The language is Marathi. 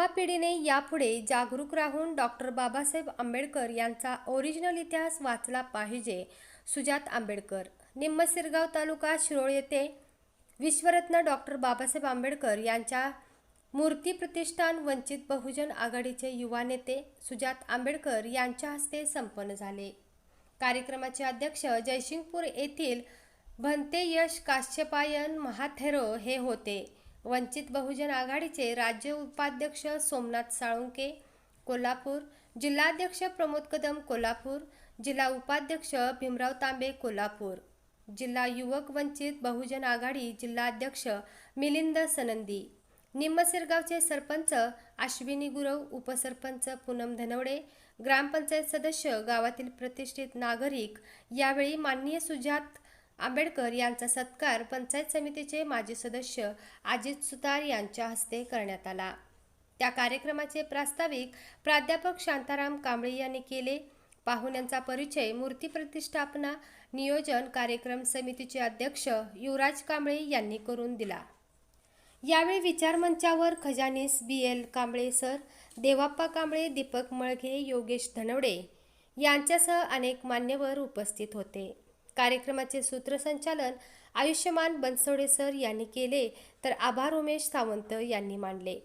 युवा पिढीने यापुढे जागरूक राहून डॉक्टर बाबासाहेब आंबेडकर यांचा ओरिजिनल इतिहास वाचला पाहिजे. सुजात आंबेडकर निम्मसिरगाव तालुका शिरोळ येथे विश्वरत्न डॉक्टर बाबासाहेब आंबेडकर यांच्या मूर्ती प्रतिष्ठान वंचित बहुजन आघाडीचे युवा नेते सुजात आंबेडकर यांच्या हस्ते संपन्न झाले. कार्यक्रमाचे अध्यक्ष जयसिंगपूर येथील भंते यश काश्यपायन महाथेरो हे होते. वंचित बहुजन आघाडीचे राज्य उपाध्यक्ष सोमनाथ साळुंके कोल्हापूर जिल्हाध्यक्ष प्रमोद कदम कोल्हापूर जिल्हा उपाध्यक्ष भीमराव तांबे कोल्हापूर जिल्हा युवक वंचित बहुजन आघाडी जिल्हाध्यक्ष मिलिंद सनंदी निम्मसिरगावचे सरपंच अश्विनी गुरव उपसरपंच पूनम धनवडे ग्रामपंचायत सदस्य गावातील प्रतिष्ठित नागरिक यावेळी माननीय सुजात आंबेडकर यांचा सत्कार पंचायत समितीचे माजी सदस्य अजित सुतार यांच्या हस्ते करण्यात आला. त्या कार्यक्रमाचे प्रास्ताविक प्राध्यापक शांताराम कांबळे यांनी केले. पाहुण्यांचा परिचय मूर्ती प्रतिष्ठापना नियोजन कार्यक्रम समितीचे अध्यक्ष युवराज कांबळे यांनी करून दिला. यावेळी विचारमंचावर खजानीस B. L. Kamble sir Devappa Kamble Deepak Malghe Yogesh Dhanawade यांच्यासह अनेक मान्यवर उपस्थित होते. कार्यक्रमाचे सूत्रसंचालन आयुष्यमान बनसोडे सर यांनी केले तर आभार उमेश सावंत यांनी मांडले